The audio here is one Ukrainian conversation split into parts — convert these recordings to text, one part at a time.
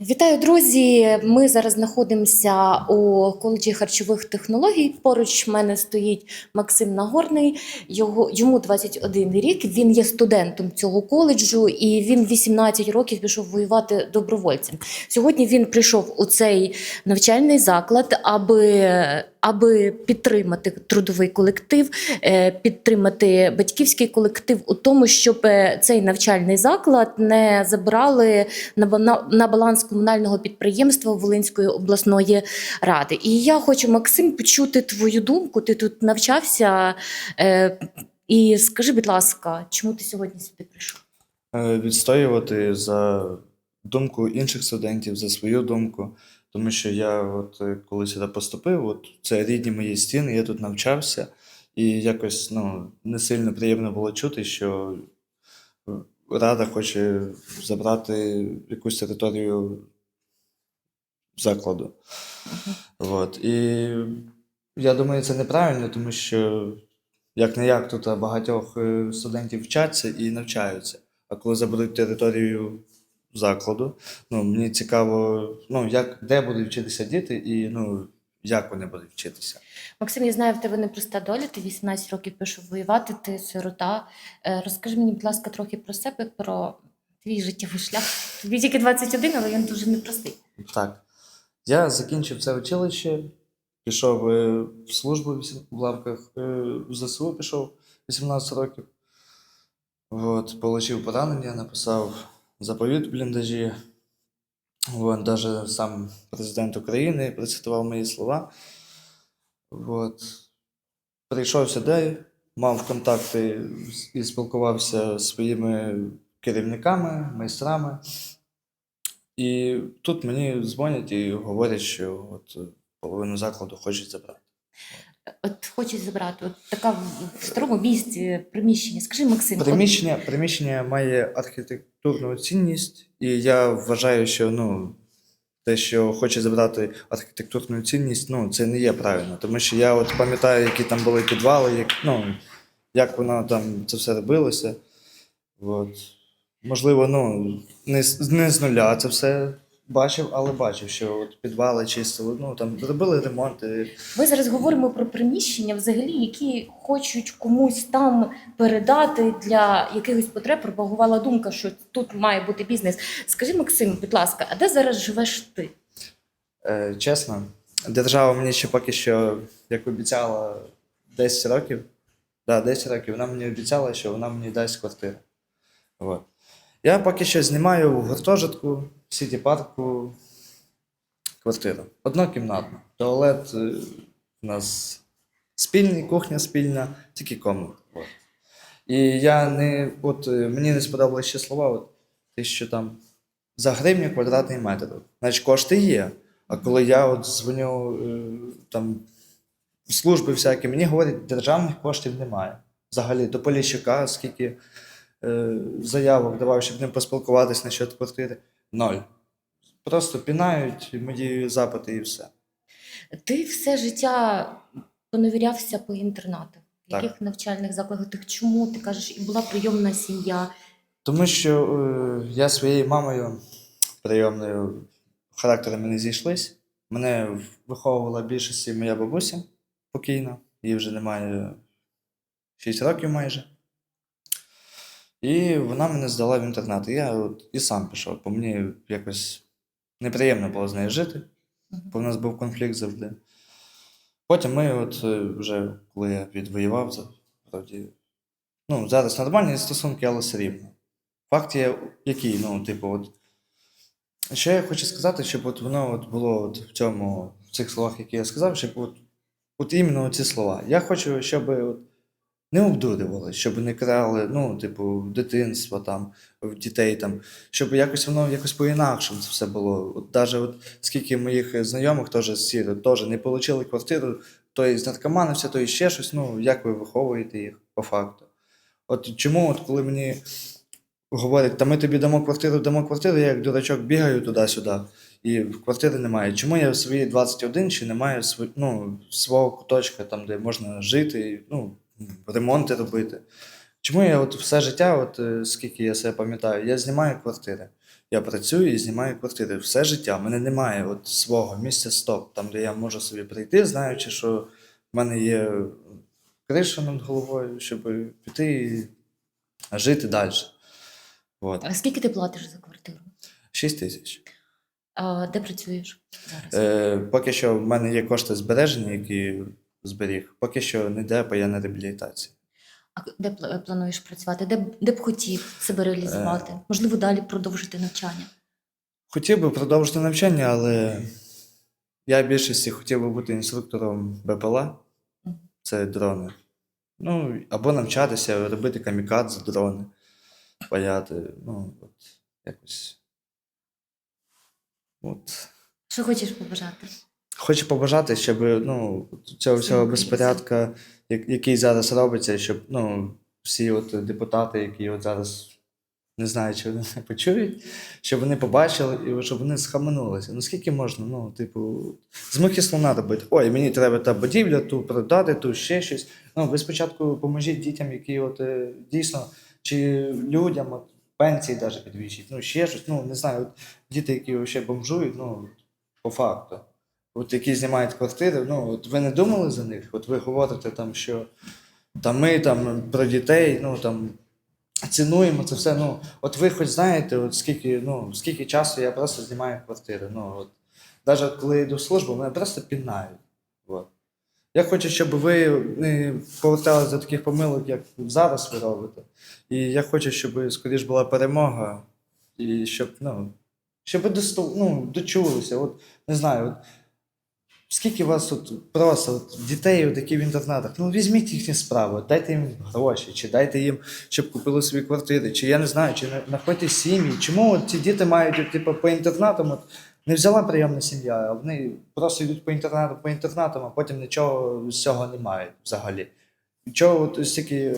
Вітаю, друзі! Ми зараз знаходимося у коледжі харчових технологій. Поруч в мене стоїть Максим Нагорний. Його йому 21 рік. Він є студентом цього коледжу, і він 18 років пішов воювати добровольцем. Сьогодні він прийшов у цей навчальний заклад, аби, аби підтримати трудовий колектив, е, підтримати батьківський колектив у тому, щоб е, цей навчальний заклад не забрали на, ба- на, на баланс комунального підприємства Волинської обласної ради. І я хочу, Максим, почути твою думку. Ти тут навчався. Е, і скажи, будь ласка, чому ти сьогодні сюди прийшов? Відстоювати за думку інших студентів, за свою думку. Тому що я, от е, коли сюди поступив, от це рідні мої стіни, я тут навчався, і якось ну, не сильно приємно було чути, що е, Рада хоче забрати якусь територію закладу. От. І я думаю, це неправильно, тому що як не як тут багатьох е, студентів вчаться і навчаються. А коли заберуть територію закладу, ну мені цікаво, ну як де будуть вчитися діти, і ну як вони будуть вчитися. Максим, я знаю, в тебе непроста доля. Ти 18 років пішов воювати, ти сирота. Е, Розкажи мені, будь ласка, трохи про себе, про твій життєвий шлях. Тобі тільки 21, але він дуже непростий. Так. Я закінчив це училище, пішов е, в службу в лавках е, в ЗСУ пішов 18 років. От, получив поранення, написав заповіт бліндажі. От, даже сам президент України процитував мої слова. От. Прийшов сюди, мав контакти і спілкувався зі своїми керівниками, майстрами. І тут мені дзвонять і говорять, що от половину закладу хочуть забрати. От хочуть забрати, от така в- старому місті приміщення. Скажи, Максим, Приміщення, приміщення має архітектурну цінність, і я вважаю, що ну, те, що хоче забрати архітектурну цінність, ну, це не є правильно. Тому що я от пам'ятаю, які там були підвали, як, ну, як воно там це все робилося. От. Можливо, ну, не, не з нуля це все бачив, але бачив, що от підвали чистили, ну там робили ремонти. Ми зараз говоримо про приміщення, взагалі, які хочуть комусь там передати для якихось потреб. Пропагувала думка, що тут має бути бізнес. Скажи, Максим, будь ласка, а де зараз живеш ти? Е, чесно, держава мені ще поки що, як обіцяла, 10 років. Да, 10 років вона мені обіцяла, що вона мені дасть квартиру. От. Я поки що знімаю в гуртожитку, в Сіті парку квартиру. Однокімнатну. Туалет е, у нас спільний, кухня спільна, тільки комната. І я не, от, е, мені не сподобалися ще слова, от, те, що там за гривню квадратний метр. Значить, кошти є. А коли я от дзвоню е, там в служби всякі, мені говорять, державних коштів немає. Взагалі, до Поліщука, скільки е, заявок давав, щоб ним поспілкуватись насчет квартири, ноль. Просто пінають мої запити і все. Ти все життя поневірявся по інтернатах. В Так. яких навчальних закладах? Ти Чому ти кажеш, і була прийомна сім'я? Тому що е, я своєю мамою прийомною характерами не зійшлись. Мене виховувала більшості моя бабуся покійна, їй вже немає 6 років майже. І вона мене здала в інтернат. І я от і сам пішов, бо мені якось неприємно було з нею жити, бо в нас був конфлікт завжди. Потім ми, от е, вже коли я відвоював, вроді, ну, зараз нормальні стосунки, але все рівно. Факт є, який, ну, типу, от. Що я хочу сказати, щоб от воно от було от в цьому, в цих словах, які я сказав, щоб от, от іменно ці слова. Я хочу, щоб от не обдурювали, щоб не крали, ну, типу, дитинство там, дітей там, щоб якось воно якось по-інакшому це все було. От навіть от скільки моїх знайомих теж з сіри, теж не отримали квартиру, то і знаркоманився, то і ще щось. Ну, як ви виховуєте їх по факту? От чому, от коли мені говорять, та ми тобі дамо квартиру, дамо квартиру, я як дурачок бігаю туди-сюди, і квартири немає. Чому я в свої 21 ще не маю ну, свого куточка, там, де можна жити, ну, ремонти робити? Чому я от все життя, от, е, скільки я себе пам'ятаю, я знімаю квартири. Я працюю і знімаю квартири все життя. У мене немає от свого місця стоп, там, де я можу собі прийти, знаючи, що в мене є криша над головою, щоб піти і жити далі. От. А скільки ти платиш за квартиру? 6 тисяч. А, де працюєш зараз? Е, поки що в мене є кошти збережені, які зберіг. Поки що не де, бо я на реабілітації. А де плануєш працювати? Де, де б хотів себе реалізувати? Е. Можливо, далі продовжити навчання? Хотів би продовжити навчання, але я в більшості хотів би бути інструктором БПЛА. Це дрони. Ну, або навчатися, робити камікадзе дрони, паяти. Ну, от якось. От. Що хочеш побажати? Хочу побажати, щоб ну, цього всього безпорядка, який зараз робиться, щоб ну, всі от депутати, які от зараз не знаю, чи вони не почують, щоб вони побачили і щоб вони схаменулися. Ну скільки можна? Ну, типу, з мухи слона робити. Ой, мені треба та будівля, ту продати, ту ще щось. Ну, ви спочатку поможіть дітям, які от е, дійсно, чи людям от, пенсії навіть підвищить, ну ще щось. Ну, не знаю, от, діти, які взагалі бомжують, ну, по факту. От які знімають квартири, ну от ви не думали за них? От ви говорите там, що там ми там про дітей, ну там цінуємо це все. Ну, от ви хоч знаєте, от скільки, ну, скільки часу я просто знімаю квартири. Ну, от, навіть коли йду в службу, мене просто пінають. От. Я хочу, щоб ви не поверталися до таких помилок, як зараз ви робите. І я хочу, щоб скоріш була перемога, і щоб, ну, щоб ви досту, ну, дочулися. От, не знаю, от, скільки вас от, просто от, дітей, от, які в інтернатах, ну візьміть їхні справи, дайте їм гроші, чи дайте їм, щоб купили собі квартири, чи я не знаю, чи на- знаходьте сім'ї. Чому от ці діти мають от, типу, по інтернатам? От, не взяла прийомна сім'я, а вони просто йдуть по інтернату, по інтернатам, а потім нічого з цього не мають взагалі. Чого от стільки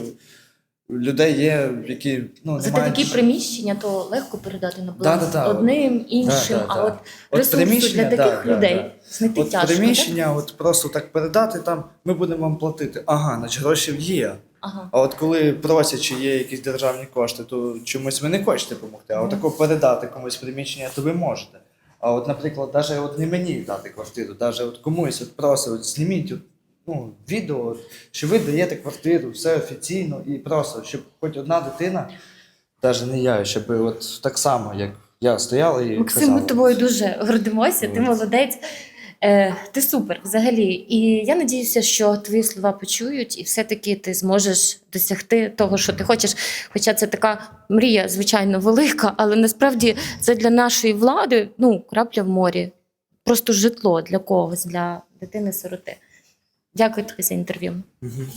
людей є, які ну, Зате мають... такі приміщення, то легко передати на Да-да-да. одним, іншим, Да-да-да. а от От ресурсу для таких да, да, людей да. знайти От тяжко. так? приміщення, от просто так передати там, ми будемо вам платити. Ага, значить гроші є. Ага. А от коли просять, чи є якісь державні кошти, то чомусь ви не хочете допомогти. А от тако передати комусь приміщення, то ви можете. А от, наприклад, навіть от не мені дати квартиру, навіть от комусь от просто от зніміть от, ну, відео, що ви даєте квартиру, все офіційно, і просто, щоб хоч одна дитина, навіть не я, щоб от так само, як я стояла і Максим, казала. ми тобою дуже гордимося. Ти молодець. Е, ти супер взагалі. І я надіюся, що твої слова почують, і все-таки ти зможеш досягти того, що ти хочеш. Хоча це така мрія, звичайно, велика, але насправді це для нашої влади ну, крапля в морі. Просто житло для когось, для дитини-сироти. Дякую тобі за інтерв'ю.